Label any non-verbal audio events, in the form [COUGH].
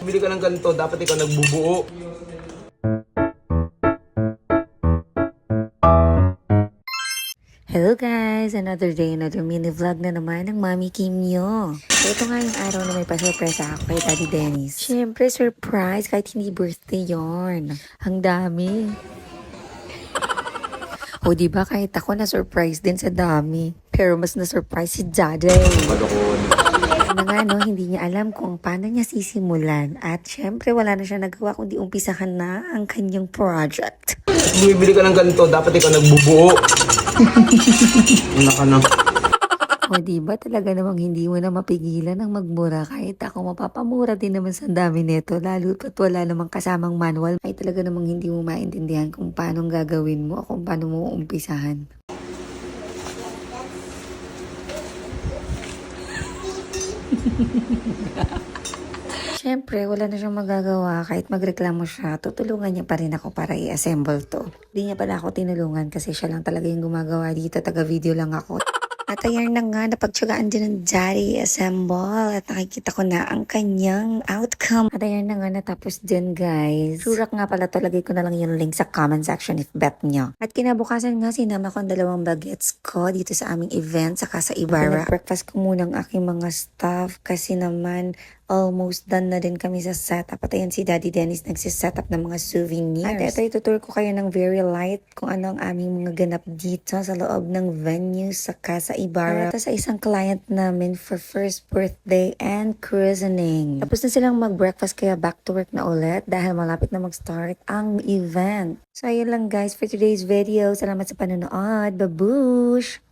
Bili ka ng ganito, dapat ikaw nagbubuo. Hello guys! Another day, another mini vlog na naman ng Mami Kim nyo. So, ito nga yung araw na may pa-surprise ako kay Daddy Dennis. Siyempre, surprise kahit hindi birthday yon. Ang dami. [LAUGHS] O di ba kahit ako na surprise din sa dami. Pero mas na-surprise si Daddy. Balokon. na nga no, hindi niya alam kung paano niya sisimulan. At syempre, wala na siya nagawa kundi umpisahan na ang kanyang project. Bumibili ka ng ganito, dapat ikaw nagbubuo. [LAUGHS] Anak ka na. O di ba talaga namang hindi mo na mapigilan ang magmura kahit ako mapapamura din naman sa dami nito lalo pat wala namang kasamang manual ay talaga namang hindi mo maintindihan kung paano gagawin mo o kung paano mo umpisahan. [LAUGHS] Siyempre, wala na siyang magagawa. Kahit magreklamo siya, tutulungan niya pa rin ako para i-assemble to. Di niya pala ako tinulungan kasi siya lang talaga yung gumagawa dito. Taga-video lang ako. At ayan na nga, napagtsagaan din ng Daddy Assemble at nakikita ko na ang kanyang outcome. At ayan na nga, natapos din guys. Surak nga pala to, lagay ko na lang yung link sa comment section if bet nyo. At kinabukasan nga, sinama ko ang dalawang bagets ko dito sa aming event saka sa Ibarra. Breakfast ko muna ang aking mga staff kasi naman almost done na din kami sa setup. At ayan si Daddy Dennis nagsisetup ng mga souvenirs. At ito, itutur ko kayo ng very light kung ano ang aming mga ganap dito sa loob ng venue sa Ibarra. At sa isang client namin for first birthday and christening. Tapos na silang mag-breakfast kaya back to work na ulit dahil malapit na mag-start ang event. So ayun lang guys for today's video. Salamat sa panonood. Babush!